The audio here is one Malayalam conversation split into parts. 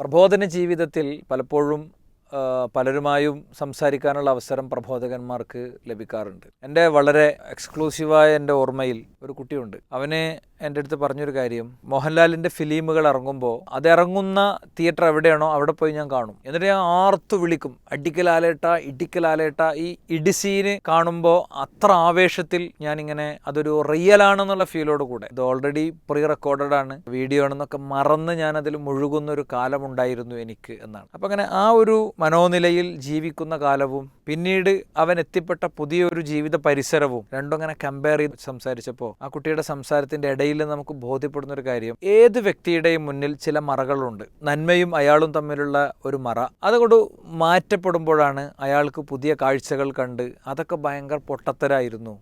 പ്രബോധന ജീവിതത്തിൽ പലപ്പോഴും പലരുമായും സംസാരിക്കാനുള്ള അവസരം പ്രബോധകന്മാർക്ക് ലഭിക്കാറുണ്ട്. എന്റെ വളരെ എക്സ്ക്ലൂസീവായ എന്റെ ഓർമ്മയിൽ ഒരു കുട്ടിയുണ്ട്. അവനെ എന്റെ അടുത്ത് പറഞ്ഞൊരു കാര്യം. മോഹൻലാലിന്റെ ഫിലിമുകൾ ഇറങ്ങുമ്പോൾ അത് ഇറങ്ങുന്ന തിയേറ്റർ എവിടെയാണോ അവിടെ പോയി ഞാൻ കാണും. എന്നിട്ട് ഞാൻ ആർത്തു വിളിക്കും. അടിക്കലാലേട്ട ഇടിക്കലാലേട്ട ഈ ഇടിസീന് കാണുമ്പോൾ അത്ര ആവേശത്തിൽ ഞാനിങ്ങനെ അതൊരു റിയൽ ആണെന്നുള്ള ഫീലോട് കൂടെ. ഇത് ഓൾറെഡി പ്രീ റെക്കോർഡഡ് ആണ്. വീഡിയോ ആണെന്നൊക്കെ മറന്ന് ഞാനതിൽ മുഴുകുന്ന ഒരു കാലമുണ്ടായിരുന്നു എനിക്ക് എന്നാണ്. അപ്പം അങ്ങനെ ആ ഒരു മനോനിലയിൽ ജീവിക്കുന്ന കാലവും പിന്നീട് അവൻ എത്തിപ്പെട്ട പുതിയൊരു ജീവിത പരിസരവും രണ്ടും അങ്ങനെ കമ്പയർ ചെയ്ത് സംസാരിച്ചപ്പോൾ ആ കുട്ടിയുടെ സംസാരത്തിന്റെ ഇടയിൽ നമുക്ക് ബോധ്യപ്പെടുന്ന ഒരു കാര്യം ഏത് വ്യക്തിയുടെയും മുന്നിൽ ചില മറകളുണ്ട്. നന്മയും അയാളും തമ്മിലുള്ള ഒരു മറ. അതുകൊണ്ട് മാറ്റപ്പെടുമ്പോഴാണ് അയാൾക്ക് പുതിയ കാഴ്ചകൾ കണ്ട് അതൊക്കെ ഭയങ്കര പൊട്ടത്തരായിരുന്നു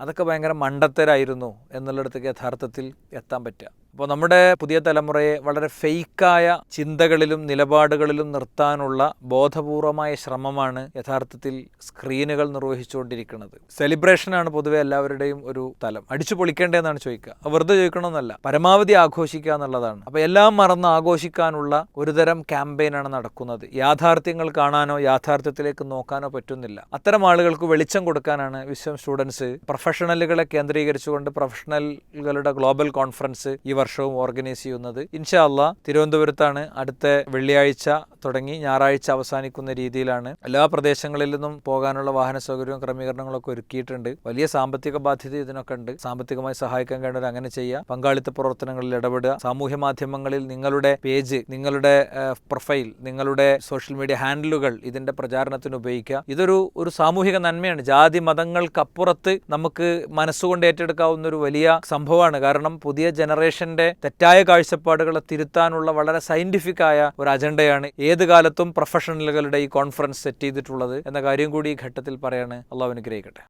അതൊക്കെ ഭയങ്കര മണ്ടത്തരായിരുന്നു എന്നുള്ളിടത്തേക്ക് യഥാർത്ഥത്തിൽ എത്താൻ പറ്റുക. അപ്പോൾ നമ്മുടെ പുതിയ തലമുറയെ വളരെ ഫെയ്ക്കായ ചിന്തകളിലും നിലപാടുകളിലും നിർത്താനുള്ള ബോധപൂർവമായ ശ്രമമാണ് യഥാർത്ഥത്തിൽ സ്ക്രീനുകൾ നിർവഹിച്ചുകൊണ്ടിരിക്കുന്നത്. സെലിബ്രേഷനാണ് പൊതുവെ എല്ലാവരുടെയും ഒരു തലം. അടിച്ചു പൊളിക്കേണ്ടതെന്നാണ് ചോദിക്കുക. വെറുതെ ചോദിക്കണമെന്നല്ല. പരമാവധി ആഘോഷിക്കുക എന്നുള്ളതാണ്. അപ്പോൾ എല്ലാം മറന്ന് ആഘോഷിക്കാനുള്ള ഒരുതരം ക്യാമ്പയിനാണ് നടക്കുന്നത്. യാഥാർത്ഥ്യങ്ങൾ കാണാനോ യാഥാർത്ഥ്യത്തിലേക്ക് നോക്കാനോ പറ്റുന്നില്ല. അത്തരം ആളുകൾക്ക് വെളിച്ചം കൊടുക്കാനാണ് വിശ്വം സ്റ്റുഡൻസ് പ്രൊഫഷണലുകളെ കേന്ദ്രീകരിച്ചുകൊണ്ട് പ്രൊഫഷണലുകളുടെ ഗ്ലോബൽ കോൺഫറൻസ് ഈ വർഷവും ഓർഗനൈസ് ചെയ്യുന്നത്. ഇൻഷാ അല്ലാ തിരുവനന്തപുരത്താണ് അടുത്ത വെള്ളിയാഴ്ച തുടങ്ങി ഞായറാഴ്ച അവസാനിക്കുന്ന രീതിയിലാണ് എല്ലാ പ്രദേശങ്ങളിൽ നിന്നും പോകാനുള്ള വാഹന സൗകര്യവും ക്രമീകരണങ്ങളൊക്കെ ഒരുക്കിയിട്ടുണ്ട്. വലിയ സാമ്പത്തിക ബാധ്യത ഇതിനൊക്കെ ഉണ്ട്. സാമ്പത്തികമായി സഹായിക്കാൻ കഴിഞ്ഞവർ അങ്ങനെ ചെയ്യുക. പങ്കാളിത്ത പ്രവർത്തനങ്ങളിൽ ഇടപെടുക. സാമൂഹ്യ മാധ്യമങ്ങളിൽ നിങ്ങളുടെ പേജ് നിങ്ങളുടെ പ്രൊഫൈൽ നിങ്ങളുടെ സോഷ്യൽ മീഡിയ ഹാൻഡിലുകൾ ഇതിന്റെ പ്രചാരണത്തിന് ഉപയോഗിക്കുക. ഇതൊരു ഒരു സാമൂഹിക നന്മയാണ്. ജാതി മതങ്ങൾക്കപ്പുറത്ത് നമുക്ക് മനസ്സുകൊണ്ട് ഏറ്റെടുക്കാവുന്ന ഒരു വലിയ സംഭവമാണ്. കാരണം പുതിയ ജനറേഷന്റെ തെറ്റായ കാഴ്ചപ്പാടുകളെ തിരുത്താനുള്ള വളരെ സയന്റിഫിക് ആയ ഒരു അജണ്ടയാണ്. ഏത് കാലത്തും പ്രൊഫഷണലുകളുടെ ഈ കോൺഫറൻസ് സെറ്റ് ചെയ്തിട്ടുള്ളത് എന്ന കാര്യം കൂടി ഈ ഘട്ടത്തിൽ പറയാണ്. അള്ളാഹു അനുഗ്രഹിക്കട്ടെ.